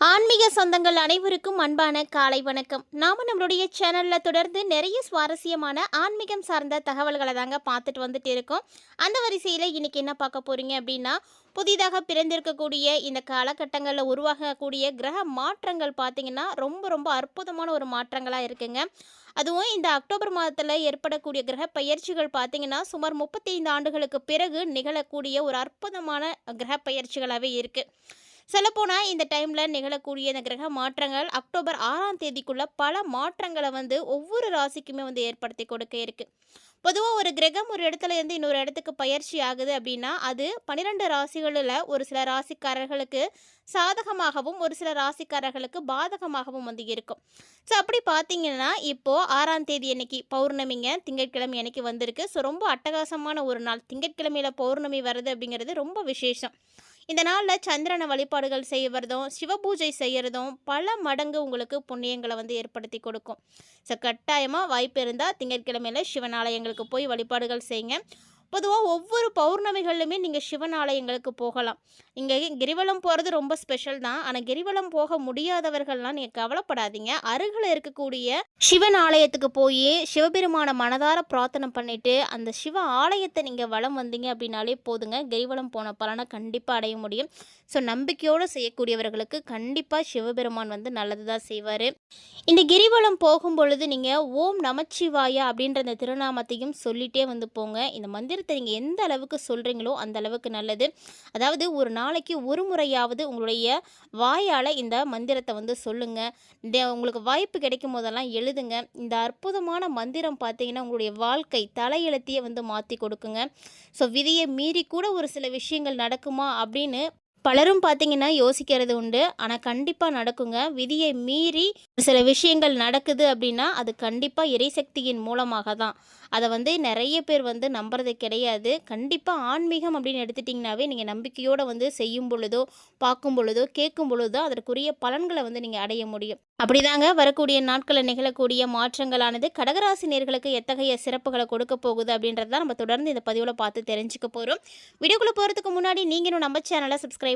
ஆன்மீக சொந்தங்கள் அனைவருக்கும் அன்பான காலை வணக்கம். நாம நம்மளுடைய சேனல்ல தொடர்ந்து நிறைய சுவாரஸ்யமான ஆன்மீகம் சார்ந்த தகவல்களை தாங்க பார்த்துட்டு வந்துட்டு இருக்கோம். அந்த வரிசையில் இன்னைக்கு என்ன பார்க்க போறீங்க அப்படின்னா புதிதாக பிறந்திருக்கக்கூடிய இந்த காலகட்டங்களில் உருவாகக்கூடிய கிரக மாற்றங்கள் பார்த்தீங்கன்னா ரொம்ப ரொம்ப அற்புதமான ஒரு மாற்றங்களாக இருக்குங்க. அதுவும் இந்த அக்டோபர் மாதத்தில் ஏற்படக்கூடிய கிரக பயிற்சிகள் பார்த்திங்கன்னா சுமார் முப்பத்தைந்து ஆண்டுகளுக்கு பிறகு நிகழக்கூடிய ஒரு அற்புதமான கிரக பயிற்சிகளாகவே இருக்குது சொல்லப்போனால் இந்த டைமில் நிகழக்கூடிய இந்த கிரக மாற்றங்கள் அக்டோபர் ஆறாம் தேதிக்குள்ள பல மாற்றங்களை வந்து ஒவ்வொரு ராசிக்குமே வந்து ஏற்படுத்தி கொடுக்க இருக்குது பொதுவாக ஒரு கிரகம் ஒரு இடத்துல இருந்து இன்னொரு இடத்துக்கு பயிற்சி ஆகுது அப்படின்னா அது பன்னிரெண்டு ராசிகளில் ஒரு சில ராசிக்காரர்களுக்கு சாதகமாகவும் ஒரு சில ராசிக்காரர்களுக்கு பாதகமாகவும் வந்து இருக்கும். ஸோ அப்படி பார்த்தீங்கன்னா இப்போது ஆறாம் தேதி அன்னைக்கு பௌர்ணமிங்க திங்கட்கிழமை அன்னைக்கு வந்திருக்கு. ஸோ ரொம்ப அட்டகாசமான ஒரு நாள். திங்கட்கிழமையில் பௌர்ணமி வருது அப்படிங்கிறது ரொம்ப விசேஷம். இந்த நாளில் சந்திரனை வழிபாடுகள் செய்வதும் சிவபூஜை செய்கிறதும் பல மடங்கு உங்களுக்கு புண்ணியங்களை வந்து ஏற்படுத்தி கொடுக்கும். ஸோ கட்டாயமாக வாய்ப்பு இருந்தால் திங்கட்கிழமையில் சிவன் ஆலயங்களுக்கு போய் வழிபாடுகள் செய்யுங்க. பொதுவாக ஒவ்வொரு பௌர்ணமிகளிலுமே நீங்கள் சிவன் ஆலயங்களுக்கு போகலாம். இங்கே கிரிவலம் போகிறது ரொம்ப ஸ்பெஷல் தான். ஆனால் கிரிவலம் போக முடியாதவர்கள்லாம் நீங்கள் கவலைப்படாதீங்க. அருகில் இருக்கக்கூடிய சிவன் ஆலயத்துக்கு போய் சிவபெருமான மனதார பிரார்த்தனை பண்ணிவிட்டு அந்த சிவ ஆலயத்தை நீங்கள் வலம் வந்தீங்க அப்படின்னாலே போதுங்க. கிரிவலம் போன பலனை கண்டிப்பாக அடைய முடியும். ஸோ நம்பிக்கையோடு செய்யக்கூடியவர்களுக்கு கண்டிப்பாக சிவபெருமான் வந்து நல்லது தான் செய்வார். இந்த கிரிவலம் போகும் பொழுது நீங்கள் ஓம் நமச்சிவாயா அப்படின்ற அந்த திருநாமத்தையும் சொல்லிகிட்டே வந்து போங்க. இந்த மந்திரத்தை நீங்கள் எந்த அளவுக்கு சொல்கிறீங்களோ அந்த அளவுக்கு நல்லது. அதாவது ஒரு நாளைக்கு ஒரு முறையாவது உங்களுடைய வாயால் இந்த மந்திரத்தை வந்து சொல்லுங்கள் இந்த உங்களுக்கு வாய்ப்பு கிடைக்கும் போதெல்லாம் எழுதுங்க. இந்த அற்புதமான மந்திரம் பார்த்தீங்கன்னா உங்களுடைய வாழ்க்கை தலையெழுத்தையே வந்து மாற்றி கொடுக்குங்க. ஸோ விதியை மீறி கூட ஒரு சில விஷயங்கள் நடக்குமா அப்படின்னு பலரும் பார்த்தீங்கன்னா யோசிக்கிறது உண்டு. ஆனால் கண்டிப்பாக நடக்குங்க. விதியை மீறி சில விஷயங்கள் நடக்குது அப்படின்னா அது கண்டிப்பாக எரிசக்தியின் மூலமாக தான். அதை வந்து நிறைய பேர் வந்து நம்புறது கிடையாது. கண்டிப்பாக ஆன்மீகம் அப்படின்னு எடுத்துட்டிங்கனாவே நீங்கள் நம்பிக்கையோடு வந்து செய்யும் பொழுதோ பார்க்கும் பொழுதோ கேட்கும் பொழுதோ அதற்குரிய பலன்களை வந்து நீங்கள் அடைய முடியும். அப்படிதாங்க வரக்கூடிய நாட்களில் நிகழக்கூடிய மாற்றங்களானது கடகராசி நேர்களுக்கு எத்தகைய சிறப்புகளை கொடுக்க போகுது அப்படின்றத நம்ம தொடர்ந்து இந்த பதிவில் பார்த்து தெரிஞ்சுக்க போகிறோம் வீடியோக்குள்ளே போகிறதுக்கு முன்னாடி நீங்களும் நம்ம சேனலை சப்ஸ்கிரைப்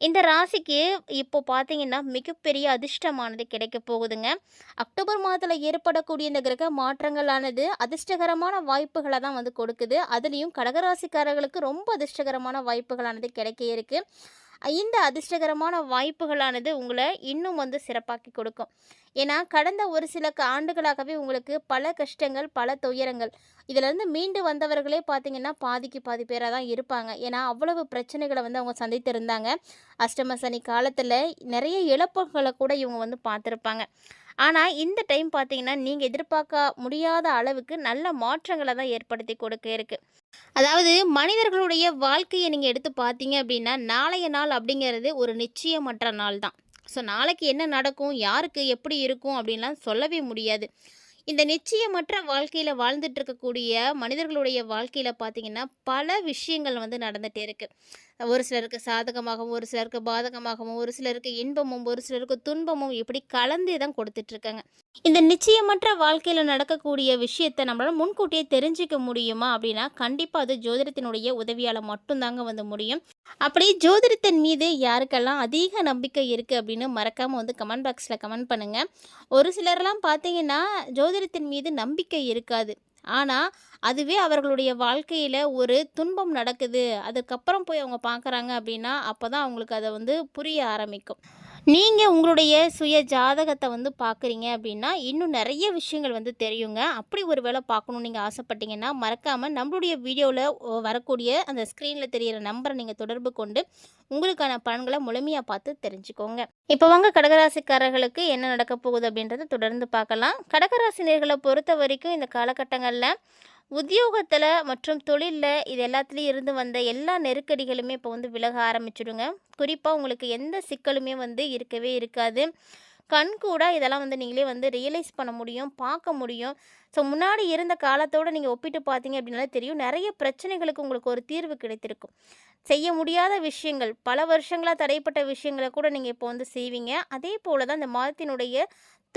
இந்த ராசிக்கு இப்போ பார்த்தீங்கன்னா மிகப்பெரிய அதிர்ஷ்டமானது கிடைக்க போகுதுங்க. அக்டோபர் மாதத்தில் ஏற்படக்கூடிய இந்த கிரக மாற்றங்களானது அதிர்ஷ்டகரமான வாய்ப்புகளை தான் வந்து கொடுக்குது. அதுலேயும் கடகராசிக்காரர்களுக்கு ரொம்ப அதிர்ஷ்டகரமான வாய்ப்புகளானது கிடைக்க இருக்குது இந்த அதிர்ஷ்டகரமான வாய்ப்புகளானது உங்களை இன்னும் வந்து சிறப்பாக்கி கொடுக்கும். ஏன்னா கடந்த ஒரு சில க- ஆண்டுகளாகவே உங்களுக்கு பல கஷ்டங்கள் பல துயரங்கள். இதிலேருந்து மீண்டு வந்தவர்களே பார்த்தீங்கன்னா பாதிக்கு பாதி பேராக தான் இருப்பாங்க. ஏன்னா அவ்வளவு பிரச்சனைகளை வந்து அவங்க சந்தித்திருந்தாங்க. அஷ்டம சனி காலத்தில் நிறைய இழப்புகளை கூட இவங்க வந்து பார்த்துருப்பாங்க. ஆனால் இந்த டைம் பார்த்தீங்கன்னா நீங்கள் எதிர்பார்க்க முடியாத அளவுக்கு நல்ல மாற்றங்களை தான் ஏற்படுத்தி கொடுக்க இருக்குது அதாவது மனிதர்களுடைய வாழ்க்கையை நீங்கள் எடுத்து பார்த்தீங்க அப்படின்னா நாளைய நாள் அப்படிங்கிறது ஒரு நிச்சயமற்ற நாள் தான். ஸோ நாளைக்கு என்ன நடக்கும் யாருக்கு எப்படி இருக்கும் அப்படின்லாம் சொல்லவே முடியாது. இந்த நிச்சயமற்ற வாழ்க்கையில் வாழ்ந்துட்டு இருக்கக்கூடிய மனிதர்களுடைய வாழ்க்கையில் பார்த்தீங்கன்னா பல விஷயங்கள் வந்து நடந்துகிட்டே இருக்குது ஒரு சிலருக்கு சாதகமாகவும் ஒரு சிலருக்கு பாதகமாகவும் ஒரு சிலருக்கு இன்பமும் ஒரு சிலருக்கு துன்பமும் இப்படி கலந்தே தான் கொடுத்துட்ருக்காங்க. இந்த நிச்சயமற்ற வாழ்க்கையில் நடக்கக்கூடிய விஷயத்தை நம்மளால் முன்கூட்டியே தெரிஞ்சுக்க முடியுமா அப்படின்னா கண்டிப்பாக அது ஜோதிடத்தினுடைய உதவியால் மட்டும்தாங்க வந்து முடியும். அப்படி ஜோதிடத்தின் மீது யாருக்கெல்லாம் அதிக நம்பிக்கை இருக்குது அப்படின்னு மறக்காமல் வந்து கமெண்ட் பாக்ஸில் கமெண்ட் பண்ணுங்கள் ஒரு சிலர்லாம் பார்த்தீங்கன்னா ஜோதிடத்தின் மீது நம்பிக்கை இருக்காது. ஆனால் அதுவே அவர்களுடைய வாழ்க்கையில் ஒரு துன்பம் நடக்குது. அதுக்கப்புறம் போய் அவங்க பார்க்குறாங்க அப்படின்னா அப்போ தான் அவங்களுக்கு அதை வந்து புரிய ஆரம்பிக்கும். நீங்கள் உங்களுடைய சுய ஜாதகத்தை வந்து பார்க்குறீங்க அப்படின்னா இன்னும் நிறைய விஷயங்கள் வந்து தெரியுங்க. அப்படி ஒரு வேளை பார்க்கணுன்னு நீங்கள் ஆசைப்பட்டீங்கன்னா மறக்காமல் நம்மளுடைய வீடியோவில் வரக்கூடிய அந்த ஸ்க்ரீனில் தெரிகிற நம்பரை நீங்கள் தொடர்பு கொண்டு உங்களுக்கான பலன்களை முழுமையாக பார்த்து தெரிஞ்சுக்கோங்க. இப்போ வாங்க கடகராசிக்காரர்களுக்கு என்ன நடக்க போகுது அப்படின்றத தொடர்ந்து பார்க்கலாம். கடகராசினியர்களை பொறுத்த வரைக்கும் இந்த காலகட்டங்களில் உத்தியோகத்தில் மற்றும் தொழிலில் இது எல்லாத்துலேயும் இருந்து வந்த எல்லா நெருக்கடிகளுமே இப்போ வந்து விலக ஆரம்பிச்சிடுங்க. குறிப்பாக உங்களுக்கு எந்த சிக்கலுமே வந்து இருக்கவே இருக்காது. கண் கூட இதெல்லாம் வந்து நீங்களே வந்து ரியலைஸ் பண்ண முடியும் பார்க்க முடியும். ஸோ முன்னாடி இருந்த காலத்தோடு நீங்கள் ஒப்பிட்டு பார்த்தீங்க அப்படின்னாலே தெரியும். நிறைய பிரச்சனைகளுக்கு உங்களுக்கு ஒரு தீர்வு கிடைத்திருக்கும். செய்ய முடியாத விஷயங்கள் பல வருஷங்களாக தடைப்பட்ட விஷயங்களை கூட நீங்கள் இப்போ வந்து செய்வீங்க. அதே போல் தான் இந்த மாதத்தினுடைய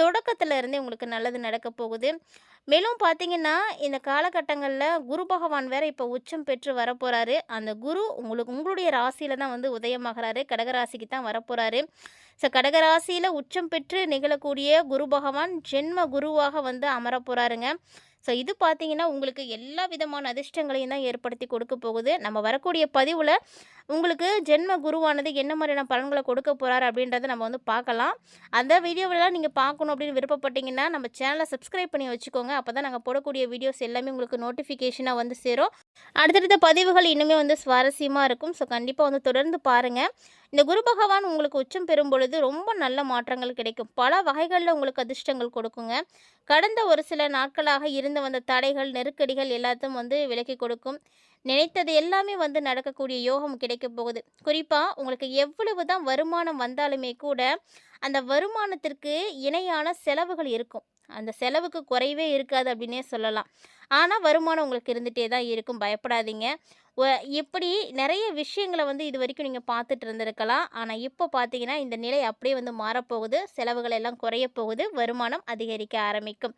தொடக்கத்தில் இருந்தே உங்களுக்கு நல்லது நடக்க போகுது. மேலும் பார்த்தீங்கன்னா இந்த காலகட்டங்களில் குரு பகவான் வேற இப்போ உச்சம் பெற்று வரப்போகிறாரு அந்த குரு உங்களுக்கு உங்களுடைய ராசியில தான் வந்து உதயமாகிறாரு. கடகராசிக்கு தான் வரப்போகிறாரு ஸோ கடகராசியில் உச்சம் பெற்று நிகழக்கூடிய குரு பகவான் ஜென்ம குருவாக வந்து அமரப்போகிறாருங்க ஸோ இது பார்த்தீங்கன்னா உங்களுக்கு எல்லா விதமான அதிர்ஷ்டங்களையும் தான் ஏற்படுத்தி கொடுக்க போகுது. நம்ம வரக்கூடிய பதிவில் உங்களுக்கு ஜென்ம குருவானது என்ன மாதிரியான பலன்களை கொடுக்க போகிறார் அப்படின்றத நம்ம வந்து பார்க்கலாம். அந்த வீடியோவெல்லாம் நீங்கள் பார்க்கணும் அப்படின்னு விருப்பப்பட்டீங்கன்னா நம்ம சேனலை சப்ஸ்கிரைப் பண்ணி வச்சுக்கோங்க. அப்போ தான் நாங்கள் போடக்கூடிய வீடியோஸ் எல்லாமே உங்களுக்கு நோட்டிஃபிகேஷனாக வந்து சேரும். அடுத்தடுத்த பதிவுகள் இன்னுமே வந்து சுவாரஸ்யமாக இருக்கும். ஸோ கண்டிப்பாக வந்து தொடர்ந்து பாருங்கள் இந்த குரு பகவான் உங்களுக்கு உச்சம் பெறும் பொழுது ரொம்ப நல்ல மாற்றங்கள் கிடைக்கும். பல வகைகளில் உங்களுக்கு அதிர்ஷ்டங்கள் கொடுக்குங்க. கடந்த ஒரு சில நாட்களாக இருந்து வந்த தடைகள் நெருக்கடிகள் எல்லாத்தையும் வந்து விலக்கி கொடுக்கும். நினைத்தது எல்லாமே வந்து நடக்கக்கூடிய யோகம் கிடைக்க போகுது. குறிப்பாக உங்களுக்கு எவ்வளவு தான் வருமானம் வந்தாலுமே கூட அந்த வருமானத்திற்கு இணையான செலவுகள் இருக்கும். அந்த செலவுக்கு குறைவே இருக்காது அப்படின்னே சொல்லலாம். ஆனால் வருமானம் உங்களுக்கு இருந்துகிட்டே தான் இருக்கும். பயப்படாதீங்க. இப்படி நிறைய விஷயங்களை வந்து இது வரைக்கும் நீங்கள் பார்த்துட்டு இருந்திருக்கலாம். ஆனால் இப்போ பார்த்தீங்கன்னா இந்த நிலை அப்படியே வந்து மாறப்போகுது. செலவுகள் எல்லாம் குறைய போகுது. வருமானம் அதிகரிக்க ஆரம்பிக்கும்.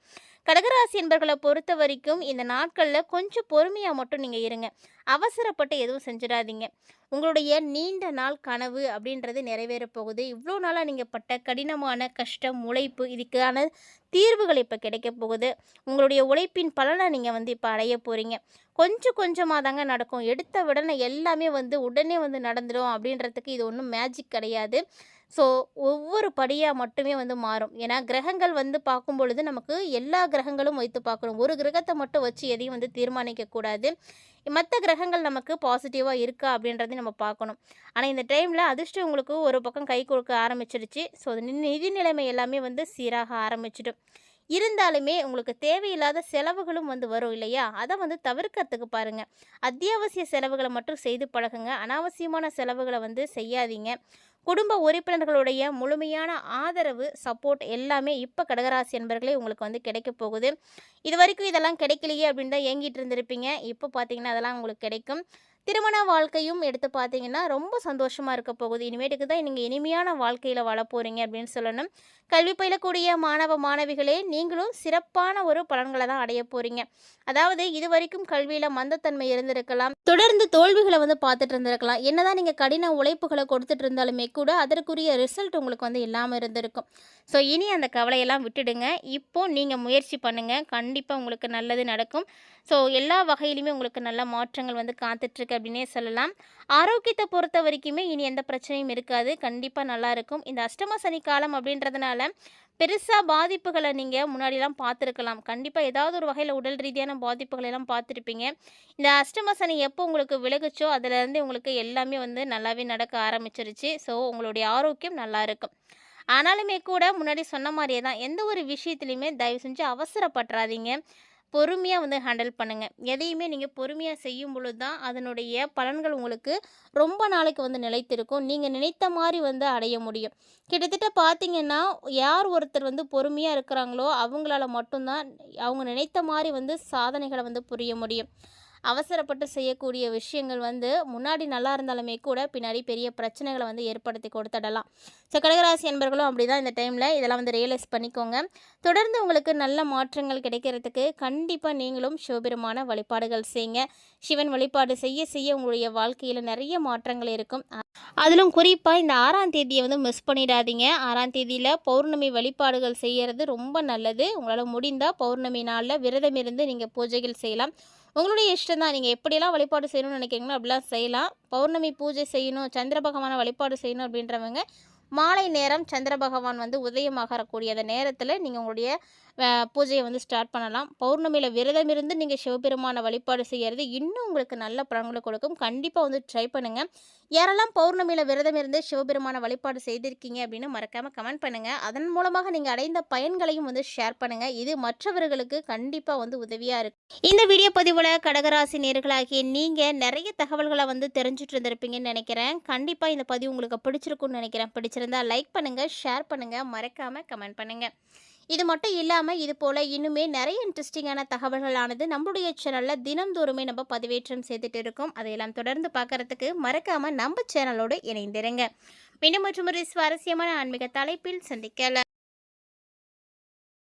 கடகராசி என்பர்களை பொறுத்த வரைக்கும் இந்த நாட்களில் கொஞ்சம் பொறுமையாக மட்டும் நீங்கள் இருங்க. அவசரப்பட்டு எதுவும் செஞ்சிடாதீங்க. உங்களுடைய நீண்ட நாள் கனவு அப்படின்றது நிறைவேறப் போகுது. இவ்வளோ நாளாக நீங்கள் பட்ட கடினமான கஷ்டம் உழைப்பு இதுக்கான தீர்வுகள் இப்போ கிடைக்க போகுது. உங்களுடைய உழைப்பின் பலனை நீங்கள் வந்து இப்போ அடைய போகிறீங்க கொஞ்சம் கொஞ்சமாக தாங்க நடக்கும். எடுத்த உடனே எல்லாமே வந்து உடனே வந்து நடந்துடும் அப்படின்றதுக்கு இது ஒன்றும் மேஜிக் கிடையாது. ஸோ ஒவ்வொரு படியாக மட்டுமே வந்து மாறும். ஏன்னா கிரகங்கள் வந்து பார்க்கும் பொழுது நமக்கு எல்லா கிரகங்களும் வைத்து பார்க்கணும். ஒரு கிரகத்தை மட்டும் வச்சு எதையும் வந்து தீர்மானிக்கக்கூடாது மற்ற கிரகங்கள் நமக்கு பாசிட்டிவாக இருக்கா அப்படின்றதையும் நம்ம பார்க்கணும். ஆனால் இந்த டைமில் அதிர்ஷ்டம் உங்களுக்கு ஒரு பக்கம் கை கொடுக்க ஆரம்பிச்சிடுச்சு ஸோ நிதி நிலைமை எல்லாமே வந்து சீராக ஆரம்பிச்சிடும். இருந்தாலுமே உங்களுக்கு தேவையில்லாத செலவுகளும் வந்து வரும் இல்லையா? அதை வந்து தவிர்க்கறதுக்கு பாருங்கள் அத்தியாவசிய செலவுகளை மட்டும் செய்து பழகுங்க. அனாவசியமான செலவுகளை வந்து செய்யாதீங்க. குடும்ப உறுப்பினர்களுடைய முழுமையான ஆதரவு சப்போர்ட் எல்லாமே இப்போ கடகராசி என்பர்களே உங்களுக்கு வந்து கிடைக்க போகுது. இது வரைக்கும் இதெல்லாம் கிடைக்கலையே அப்படின்னு தான் ஏங்கிட்டு இருந்திருப்பீங்க. இப்போ பார்த்தீங்கன்னா அதெல்லாம் உங்களுக்கு கிடைக்கும். திருமண வாழ்க்கையும் எடுத்து பார்த்தீங்கன்னா ரொம்ப சந்தோஷமாக இருக்க போகுது. இனிமேட்டுக்கு தான் நீங்கள் இனிமையான வாழ்க்கையில் வாழ போகிறீங்க அப்படின்னு சொல்லணும். கல்வி பயிலக்கூடிய மாணவ மாணவிகளே நீங்களும் சிறப்பான ஒரு பலன்களை தான் அடைய போகிறீங்க அதாவது இது வரைக்கும் கல்வியில் மந்தத்தன்மை இருந்திருக்கலாம். தொடர்ந்து தோல்விகளை வந்து பார்த்துட்டு இருந்திருக்கலாம். என்னதான் நீங்கள் கடின உழைப்புகளை கொடுத்துட்டு இருந்தாலுமே கூட அதற்குரிய ரிசல்ட் உங்களுக்கு வந்து இல்லாமல் இருந்திருக்கும். ஸோ இனி அந்த கவலையெல்லாம் விட்டுடுங்க. இப்போ நீங்கள் முயற்சி பண்ணுங்கள் கண்டிப்பாக உங்களுக்கு நல்லது நடக்கும். ஸோ எல்லா வகையிலுமே உங்களுக்கு நல்ல மாற்றங்கள் வந்து காத்துட்ருக்கு அப்படின்னே சொல்லலாம். ஆரோக்கியத்தை பொறுத்த வரைக்குமே இனி எந்த பிரச்சனையும் இருக்காது. கண்டிப்பாக நல்லாயிருக்கும் இந்த அஷ்டம சனி காலம் அப்படின்றதுனால பெருசாக பாதிப்புகளை நீங்கள் முன்னாடிலாம் பார்த்துருக்கலாம். கண்டிப்பாக ஏதாவது ஒரு வகையில் உடல் ரீதியான பாதிப்புகளை எல்லாம் பார்த்துருப்பீங்க. இந்த அஷ்டம சனி எப்போ உங்களுக்கு விலகுச்சோ அதுலேருந்து உங்களுக்கு எல்லாமே வந்து நல்லாவே நடக்க ஆரம்பிச்சிருச்சு. ஸோ உங்களுடைய ஆரோக்கியம் நல்லா இருக்கும். ஆனாலுமே கூட முன்னாடி சொன்ன மாதிரியே தான். எந்த ஒரு விஷயத்துலையுமே தயவு செஞ்சு அவசரப்பட்டுறாதீங்க. பொறுமையாக வந்து ஹேண்டில் பண்ணுங்கள் எதையுமே நீங்கள் பொறுமையாக செய்யும் பொழுது தான் அதனுடைய பலன்கள் உங்களுக்கு ரொம்ப நாளைக்கு வந்து நிலைத்திருக்கும். நீங்கள் நினைத்த மாதிரி வந்து அடைய முடியும். கிட்டத்தட்ட பார்த்தீங்கன்னா யார் ஒருத்தர் வந்து பொறுமையாக இருக்கிறாங்களோ அவங்களால மட்டும்தான் அவங்க நினைத்த மாதிரி வந்து சாதனைகளை வந்து புரிய முடியும். அவசரப்பட்டு செய்யக்கூடிய விஷயங்கள் வந்து முன்னாடி நல்லா இருந்தாலுமே கூட பின்னாடி பெரிய பிரச்சனைகளை வந்து ஏற்படுத்தி கொடுத்துடலாம். ஸோ கடகராசி என்பர்களும் அப்படி தான் இந்த டைமில். இதெல்லாம் வந்து ரியலைஸ் பண்ணிக்கோங்க. தொடர்ந்து உங்களுக்கு நல்ல மாற்றங்கள் கிடைக்கிறதுக்கு கண்டிப்பாக நீங்களும் சிவபெருமான வழிபாடுகள் செய்யுங்க. சிவன் வழிபாடு செய்ய செய்ய உங்களுடைய வாழ்க்கையில் நிறைய மாற்றங்கள் இருக்கும். அதிலும் குறிப்பாக இந்த ஆறாம் தேதியை வந்து மிஸ் பண்ணிடாதீங்க. ஆறாம் தேதியில் பௌர்ணமி வழிபாடுகள் செய்கிறது ரொம்ப நல்லது. உங்களால் முடிந்தால் பௌர்ணமி நாளில் விரதம் இருந்து நீங்கள் பூஜைகள் செய்யலாம். உங்களுடைய இஷ்டம் தான் நீங்கள் எப்படியெல்லாம் வழிபாடு செய்யணும்னு நினைக்கிறீங்களோ அப்படிலாம் செய்யலாம். பௌர்ணமி பூஜை செய்யணும் சந்திர பகவானை வழிபாடு செய்யணும் அப்படின்றவங்க மாலை நேரம் சந்திர பகவான் வந்து உதயமாகக்கூடிய அந்த நேரத்தில் நீங்கள் உங்களுடைய பூஜையை வந்து ஸ்டார்ட் பண்ணலாம். பௌர்ணமியில் விரதம் இருந்து நீங்கள் சிவபெருமான வழிபாடு செய்கிறது இன்னும் உங்களுக்கு நல்ல பலன்களை கொடுக்கும். கண்டிப்பாக வந்து ட்ரை பண்ணுங்கள் யாரெல்லாம் பௌர்ணமியில் விரதம் இருந்து சிவபெருமான வழிபாடு செய்திருக்கீங்க அப்படின்னு மறக்காமல் கமெண்ட் பண்ணுங்கள் அதன் மூலமாக நீங்கள் அடைந்த பயன்களையும் வந்து ஷேர் பண்ணுங்கள் இது மற்றவர்களுக்கு கண்டிப்பாக வந்து உதவியாக இருக்கும் இந்த வீடியோ பதிவில் கடகராசி நேர்களாகிய நீங்கள் நிறைய தகவல்களை வந்து தெரிஞ்சுட்டு இருந்திருப்பீங்கன்னு நினைக்கிறேன். கண்டிப்பாக இந்த பதிவு உங்களுக்கு பிடிச்சிருக்கும்னு நினைக்கிறேன். பிடிச்சிருந்தா லைக் பண்ணுங்கள் ஷேர் பண்ணுங்கள் மறக்காமல் கமெண்ட் பண்ணுங்கள் இது மட்டும் இல்லாமல் இது போல் இன்னுமே நிறைய இன்ட்ரெஸ்டிங்கான தகவல்களானது நம்மளுடைய சேனலில் தினம்தோறுமே நம்ம பதிவேற்றம் செய்துட்டு இருக்கோம். அதையெல்லாம் தொடர்ந்து பார்க்கறதுக்கு மறக்காமல் நம்ம சேனலோடு இணைந்திருங்க. மீண்டும் மற்றும் ஒரு சுவாரஸ்யமான ஆன்மீக தலைப்பில் சந்திக்கலாம்.